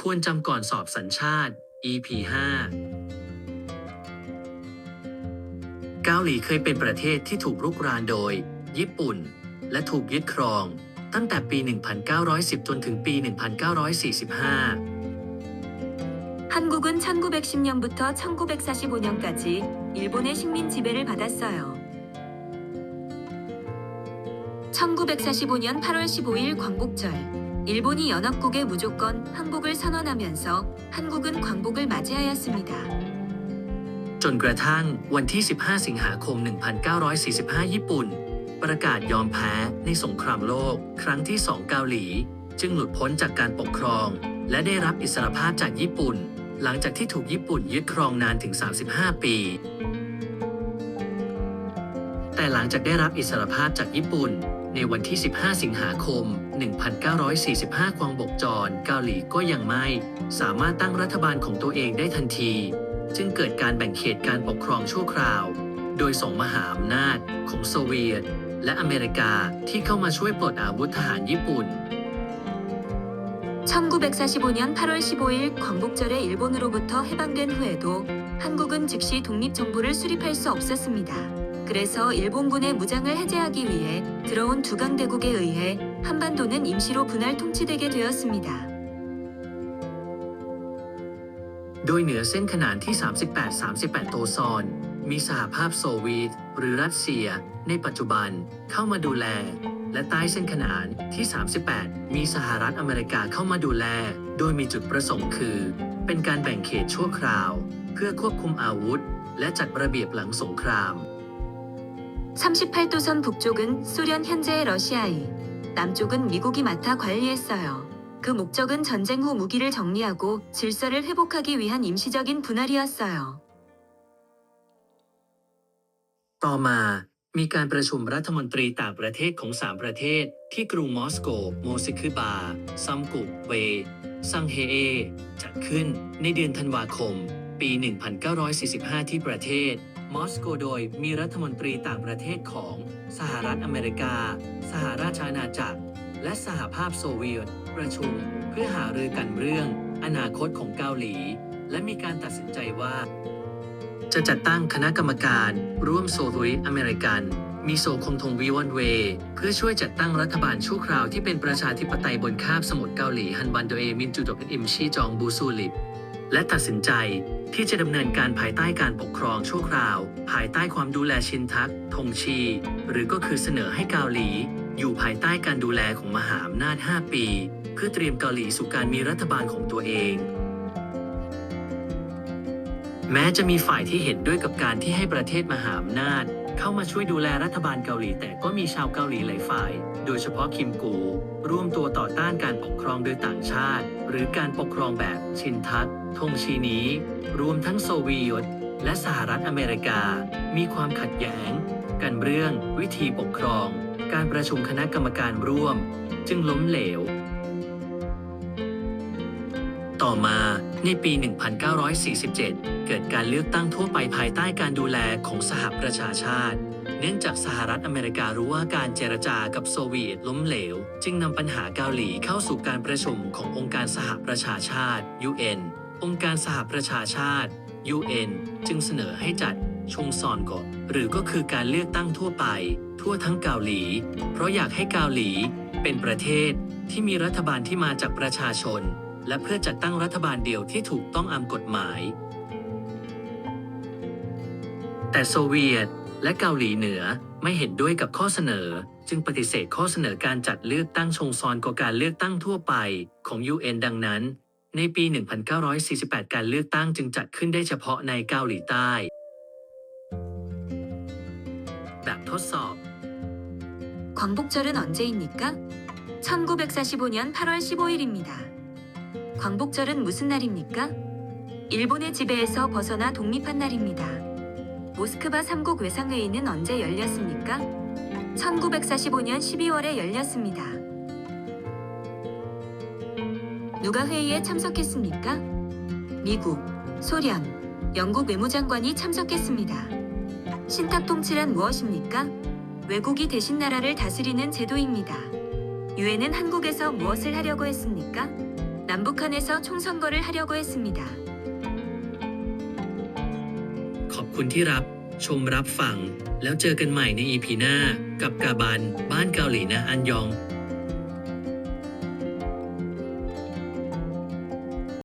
ควรจำก่อนสอบสัญชาติ EP 5 เกาหลีเคยเป็นประเทศที่ถูกรุกรานโดย ญี่ปุ่น และถูกยึดครอง ตั้งแต่ปี 1910 จนถึงปี 1945 한국은 1910년부터 1945년까지 일본의 식민 지배를 받았어요. 1945년 8월 15일 광복절, 일본이 연합국에 무조건 항복을 선언하면서 한국은 광복을 맞이하였습니다. จนกระทั่งวันที่ 15 สิงหาคม 1945 ญี่ปุ่น ประกาศยอมแพ้ในสงครามโลก ครั้งที่ 2 เกาหลี จึงหลุดพ้นจากการปกครอง และได้รับอิสรภาพจากญี่ปุ่น หลังจากที่ถูกญี่ปุ่นยึดครองนานถึง 35 ปี แต่หลังจากได้รับอิสรภาพจากญี่ปุ่น ในวันที่ 15 สิงหาคม 1945 ควางบกจร เกาหลีก็ยังไม่ สามารถตั้งรัฐบาลของตัวเองได้ทันที จึงเกิดการแบ่งเขตการปกครองชั่วคราว โดยส่งมหาอำนาจของโซเวียต และอเมริกาที่เข้ามาช่วยปลดอาวุธทหารญี่ปุ่น 1945년 8월 15일 광복절에 일본으로부터 해방된 후에도 한국은 즉시 독립정부를 수립할 수 없었습니다. 그래서 일본군의 무장을 해제하기 위해 들어온 두강대국에 의해 한반도는 임시로 분할 통치되게 되었습니다. โดยเหนือเส้นขนานที่ 38-38 โตซอน มีสหภาพโซเวียต หรือรัสเซีย ในปัจจุบันเข้ามาดูแล และใต้เส้นขนานที่ 38 มีสหรัฐอเมริกาเข้ามาดูแล โดยมีจุดประสงค์คือ เป็นการแบ่งเขตชั่วคราว เพื่อควบคุมอาวุธ และจัดระเบียบหลังสงคราม 38도선 북쪽은 소련 현재의 러시아이, 남쪽은 미국이 맡아 관리했어요. 그 목적은 전쟁 후 무기를 정리하고 질서를 회복하기 위한 임시적인 분할이었어요. ต่อมามีการประชุมรัฐมนตรีต่างประเทศของ 3 ประเทศ ที่กรุงมอสโก โมซิคือบา ซัมกุเว ซังเฮเอ จัดขึ้นในเดือนธันวาคม ปี 1945 ที่ประเทศ มอสโกโดยมีรัฐมนตรีต่างประเทศของสหรัฐอเมริกา สหราชอาณาจักร และสหภาพโซเวียต ประชุมเพื่อหารือกันเรื่อง อนาคตของเกาหลี และมีการตัดสินใจว่า จะจัดตั้งคณะกรรมการ ร่วมโซเวียตอเมริกัน มีโซคงทงวีวอนเว เพื่อช่วยจัดตั้งรัฐบาลชั่วคราวที่เป็นประชาธิปไตยบนคาบสมุทรเกาหลีฮันบันโดเอมินจูดกอิมชีจองบูซูลิปและตัดสินใจ ที่จะดำเนินการภายใต้การปกครองชั่วคราว ภายใต้ความดูแลชินทักทงชี หรือก็คือเสนอให้เกาหลี อยู่ภายใต้การดูแลของมหาอำนาจ 5 ปี เพื่อเตรียมเกาหลีสู่การมีรัฐบาลของตัวเอง แม้จะมีฝ่ายที่เห็นด้วยกับการที่ให้ประเทศมหาอำนาจ เข้ามาช่วยดูแลรัฐบาลเกาหลี แต่ก็มีชาวเกาหลีหลายฝ่าย โดยเฉพาะคิมกู ร่วมตัวต่อต้านการปกครองโดยต่างชาติ หรือการปกครองแบบชินทักทงชีนี้รวมทั้งโซเวียตและสหรัฐอเมริกา มีความขัดแย้ง กันเรื่องวิธีปกครอง การประชุมคณะกรรมการร่วม จึงล้มเหลว ต่อมาในปี 1947 เกิดการเลือกตั้งทั่วไปภายใต้การดูแลของสหประชาชาติ เนื่องจากสหรัฐอเมริการู้ว่าการเจรจากับโซเวียตล้มเหลว จึงนำปัญหาเกาหลีเข้าสู่การประชุมขององค์การสหประชาชาติ UN องค์การสหประชาชาติ UN จึงเสนอให้จัดชงซอนกดหรือก็คือการเลือกตั้งทั่วไป ทั่วทั้งเกาหลี เพราะอยากให้เกาหลี เป็นประเทศที่มีรัฐบาลที่มาจากประชาชน และเพื่อจัดตั้งรัฐบาลเดียวที่ถูกต้องอามกฎหมาย แต่โซเวียต และเกาหลีเหนือไม่เห็นด้วยกับข้อเสนอ จึงปฏิเสธข้อเสนอการจัดเลือกตั้งชงซอนกว่าการเลือกตั้งทั่วไปของ UN ดังนั้น ในปี 1948 การเลือกตั้งจึงจัดขึ้นได้เฉพาะในเกาหลีใต้ แบบทดสอบ 광복절은 언제입니까? 1945년 8월 15일입니다. 광복절은 무슨 날입니까? 일본의 지배에서 벗어나 독립한 날입니다. 모스크바 3국 외상회의는 언제 열렸습니까? 1945년 12월에 열렸습니다. 누가 회의에 참석했습니까? 미국, 소련, 영국 외무장관이 참석했습니다. 신탁 통치란 무엇입니까? 외국이 대신 나라를 다스리는 제도입니다. 유엔은 한국에서 무엇을 하려고 했습니까? 남북한에서 총선거를 하려고 했습니다. ขอบคุณที่รับชมรับฟัง แล้วเจอกันใหม่ในอีพีหน้า กับกาบัน บ้านเกาหลีนะอันยอง